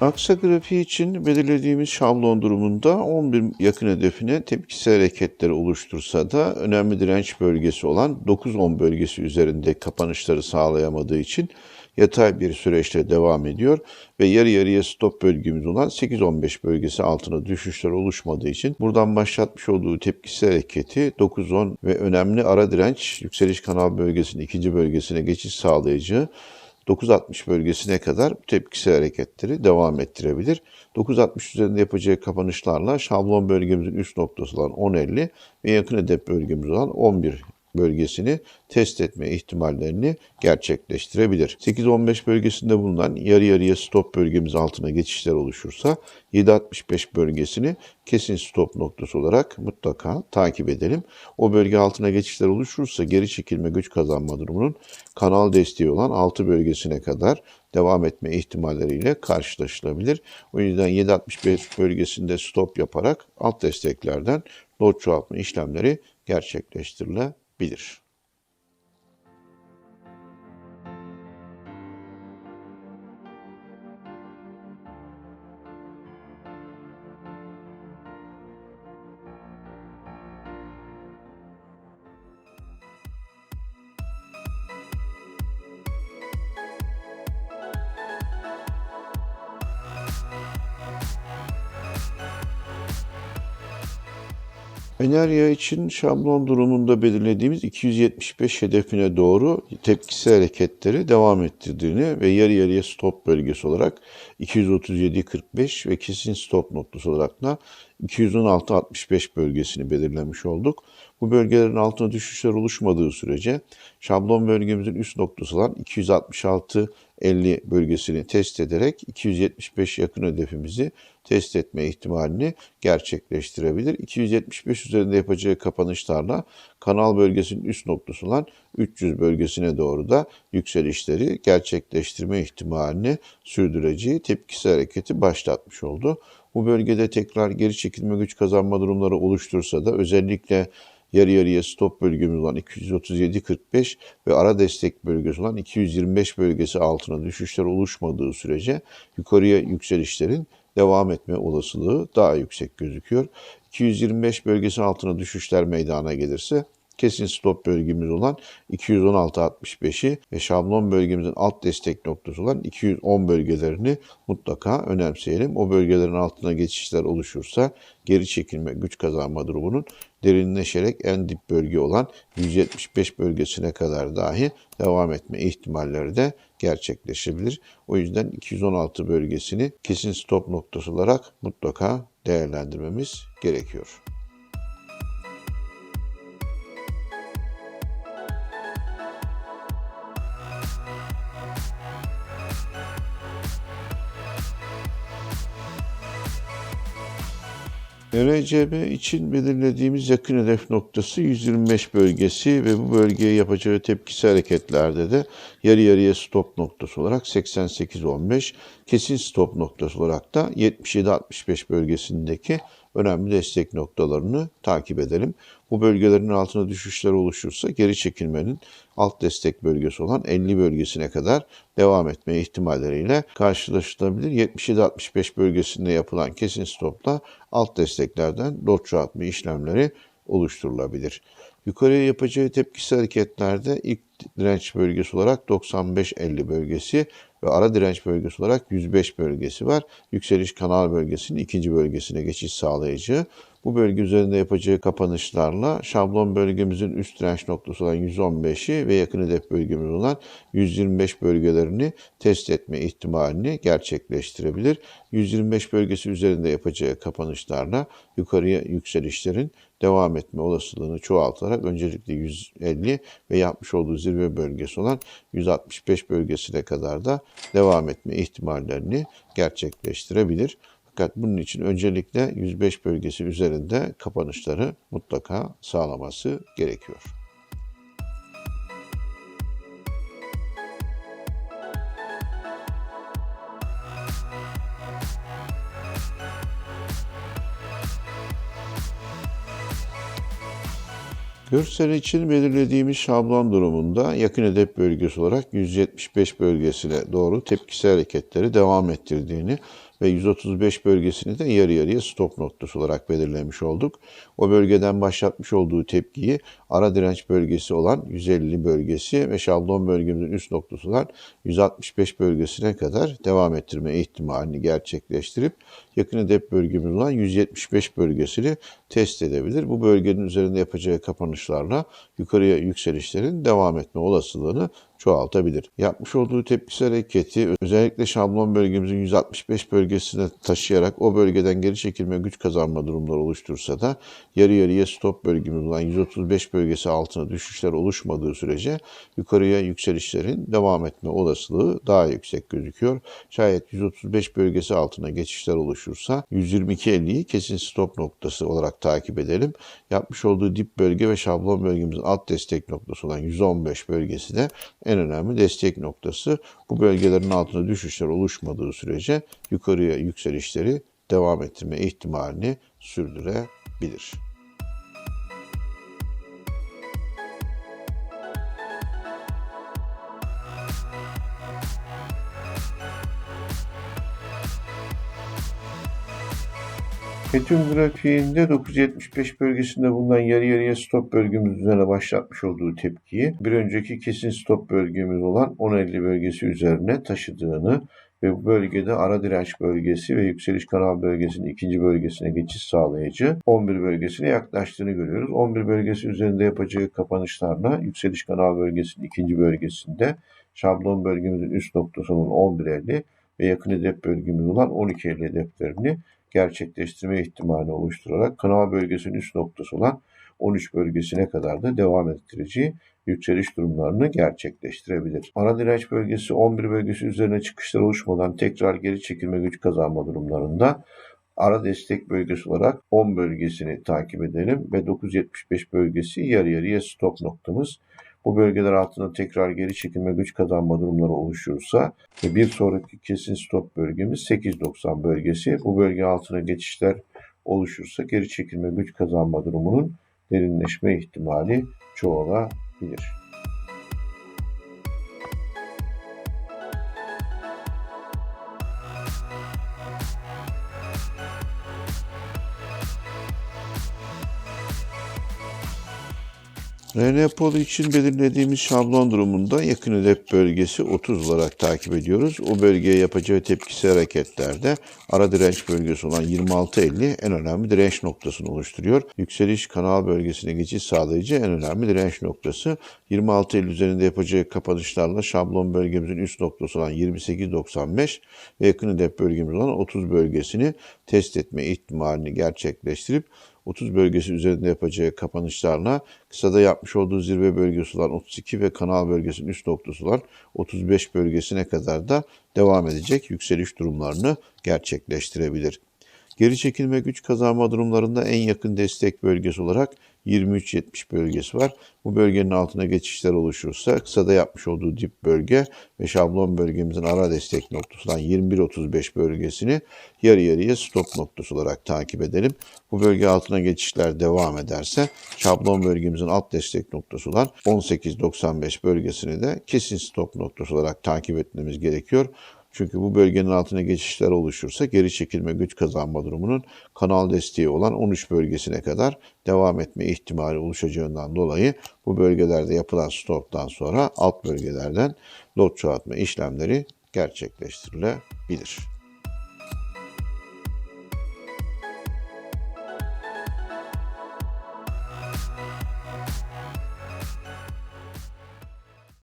Aksa grafiği için belirlediğimiz şablon durumunda 11 yakın hedefine tepkisel hareketleri oluştursa da önemli direnç bölgesi olan 9-10 bölgesi üzerinde kapanışları sağlayamadığı için yatay bir süreçte devam ediyor ve yarı yarıya stop bölgemiz olan 8-15 bölgesi altına düşüşler oluşmadığı için buradan başlatmış olduğu tepkisel hareketi 9-10 ve önemli ara direnç yükseliş kanal bölgesinin ikinci bölgesine geçiş sağlayıcı 9.60 bölgesine kadar tepkisel hareketleri devam ettirebilir. 9.60 üzerinde yapacağı kapanışlarla şablon bölgemizin üst noktası olan 10.50 ve yakın hedef bölgemiz olan 11 bölgesini test etme ihtimallerini gerçekleştirebilir. 8-15 bölgesinde bulunan yarı yarıya stop bölgemiz altına geçişler oluşursa 7.65 bölgesini kesin stop noktası olarak mutlaka takip edelim. O bölge altına geçişler oluşursa geri çekilme güç kazanma durumunun kanal desteği olan 6 bölgesine kadar devam etme ihtimalleriyle karşılaşılabilir. O yüzden 7.65 bölgesinde stop yaparak alt desteklerden lot çoğaltma işlemleri gerçekleştirilebilir bilir. Enerya için şablon durumunda belirlediğimiz 275 hedefine doğru tepkisel hareketleri devam ettirdiğini ve yarı yarıya stop bölgesi olarak 237.45 ve kesin stop noktası olarak da 216.65 bölgesini belirlemiş olduk. Bu bölgelerin altına düşüşler oluşmadığı sürece şablon bölgemizin üst noktası olan 266 50 bölgesini test ederek 275 yakın hedefimizi test etme ihtimalini gerçekleştirebilir. 275 üzerinde yapacağı kapanışlarla kanal bölgesinin üst noktası olan 300 bölgesine doğru da yükselişleri gerçekleştirme ihtimalini sürdüreceği tepkisi hareketi başlatmış oldu. Bu bölgede tekrar geri çekilme güç kazanma durumları oluştursa da özellikle yarı yarıya stop bölgemiz olan 237.45 ve ara destek bölgesi olan 225 bölgesi altına düşüşler oluşmadığı sürece yukarıya yükselişlerin devam etme olasılığı daha yüksek gözüküyor. 225 bölgesi altına düşüşler meydana gelirse kesin stop bölgemiz olan 216.65'i ve şablon bölgemizin alt destek noktası olan 210 bölgelerini mutlaka önemseyelim. O bölgelerin altına geçişler oluşursa geri çekilme, güç kazanma durumunun derinleşerek en dip bölge olan 175 bölgesine kadar dahi devam etme ihtimalleri de gerçekleşebilir. O yüzden 216 bölgesini kesin stop noktası olarak mutlaka değerlendirmemiz gerekiyor. RCB için belirlediğimiz yakın hedef noktası 125 bölgesi ve bu bölgeye yapacağı tepkisi hareketlerde de yarı yarıya stop noktası olarak 88-15, kesin stop noktası olarak da 77-65 bölgesindeki önemli destek noktalarını takip edelim. Bu bölgelerin altına düşüşler oluşursa geri çekilmenin alt destek bölgesi olan 50 bölgesine kadar devam etme ihtimalleriyle karşılaşılabilir. 77-65 bölgesinde yapılan kesin stopla alt desteklerden lot çoğaltma işlemleri oluşturulabilir. Yukarıya yapacağı tepkisi hareketlerde ilk direnç bölgesi olarak 95-50 bölgesi ve ara direnç bölgesi olarak 105 bölgesi var. Yükseliş kanal bölgesinin ikinci bölgesine geçiş sağlayıcı. Bu bölge üzerinde yapacağı kapanışlarla şablon bölgemizin üst direnç noktası olan 115'i ve yakın hedef bölgemiz olan 125 bölgelerini test etme ihtimalini gerçekleştirebilir. 125 bölgesi üzerinde yapacağı kapanışlarla yukarıya yükselişlerin devam etme olasılığını çoğaltarak öncelikle 150 ve yapmış olduğu zirve bölgesi olan 165 bölgesine kadar da devam etme ihtimallerini gerçekleştirebilir. Fakat bunun için öncelikle 105 bölgesi üzerinde kapanışları mutlaka sağlaması gerekiyor. Görsel için belirlediğimiz şablon durumunda yakın hedef bölgesi olarak 175 bölgesine doğru tepkisel hareketleri devam ettirdiğini ve 135 bölgesini de yarı yarıya stop noktası olarak belirlemiş olduk. O bölgeden başlatmış olduğu tepkiyi ara direnç bölgesi olan 150 bölgesi ve şablon bölgemizin üst noktası olan 165 bölgesine kadar devam ettirme ihtimalini gerçekleştirip yakın hedef bölgemiz olan 175 bölgesini test edebilir. Bu bölgenin üzerinde yapacağı kapanışlarla yukarıya yükselişlerin devam etme olasılığını çoğaltabilir. Yapmış olduğu tepkisel hareketi özellikle şablon bölgemizin 165 bölgesine taşıyarak o bölgeden geri çekilme güç kazanma durumları oluştursa da yarı yarıya stop bölgemiz olan 135 bölgesi altına düşüşler oluşmadığı sürece yukarıya yükselişlerin devam etme olasılığı daha yüksek gözüküyor. Şayet 135 bölgesi altına geçişler oluşursa 122.50'yi kesin stop noktası olarak takip edelim. Yapmış olduğu dip bölge ve şablon bölgemizin alt destek noktası olan 115 bölgesi de en önemli destek noktası. Bu bölgelerin altında düşüşler oluşmadığı sürece yukarıya yükselişleri devam ettirme ihtimalini sürdürebilir. Ethereum grafiğinde 975 bölgesinde bulunan yarı yarıya stop bölgemiz üzerine başlatmış olduğu tepkiyi bir önceki kesin stop bölgemiz olan 10.50 bölgesi üzerine taşıdığını ve bu bölgede ara direnç bölgesi ve yükseliş kanal bölgesinin ikinci bölgesine geçiş sağlayıcı 11 bölgesine yaklaştığını görüyoruz. 11 bölgesi üzerinde yapacağı kapanışlarla yükseliş kanal bölgesinin ikinci bölgesinde şablon bölgemizin üst noktası olan 11.50 ve yakın hedef bölgemiz olan 12.50 hedeflerini gerçekleştirme ihtimali oluşturarak kanal bölgesinin üst noktası olan 13 bölgesine kadar da devam ettirici yükseliş durumlarını gerçekleştirebilir. Ara direnç bölgesi 11 bölgesi üzerine çıkışlar oluşmadan tekrar geri çekilme güç kazanma durumlarında ara destek bölgesi olarak 10 bölgesini takip edelim ve 975 bölgesi yarı yarıya stop noktamız. Bu bölgeler altında tekrar geri çekilme güç kazanma durumları oluşursa ve bir sonraki kesin stop bölgemiz 890 bölgesi. Bu bölge altına geçişler oluşursa geri çekilme güç kazanma durumunun derinleşme ihtimali çoğalabilir. Renepol için belirlediğimiz şablon durumunda yakın hedef bölgesi 30 olarak takip ediyoruz. O bölgeye yapacağı tepkisi hareketlerde ara direnç bölgesi olan 26.50 en önemli direnç noktasını oluşturuyor. Yükseliş kanal bölgesine geçiş sağlayıcı en önemli direnç noktası. 26.50 üzerinde yapacağı kapanışlarla şablon bölgemizin üst noktası olan 28.95 ve yakın hedef bölgemiz olan 30 bölgesini test etme ihtimalini gerçekleştirip 30 bölgesi üzerinde yapacağı kapanışlarla kısada yapmış olduğu zirve bölgesi olan 32 ve kanal bölgesinin üst noktası olan 35 bölgesine kadar da devam edecek yükseliş durumlarını gerçekleştirebilir. Geri çekilme güç kazanma durumlarında en yakın destek bölgesi olarak 23-70 bölgesi var. Bu bölgenin altına geçişler oluşursa kısada yapmış olduğu dip bölge ve şablon bölgemizin ara destek noktasından 21-35 bölgesini yarı yarıya stop noktası olarak takip edelim. Bu bölge altına geçişler devam ederse şablon bölgemizin alt destek noktası olan 18-95 bölgesini de kesin stop noktası olarak takip etmemiz gerekiyor. Çünkü bu bölgenin altına geçişler oluşursa geri çekilme güç kazanma durumunun kanal desteği olan 13 bölgesine kadar devam etme ihtimali oluşacağından dolayı bu bölgelerde yapılan stoptan sonra alt bölgelerden lot çoğaltma işlemleri gerçekleştirilebilir.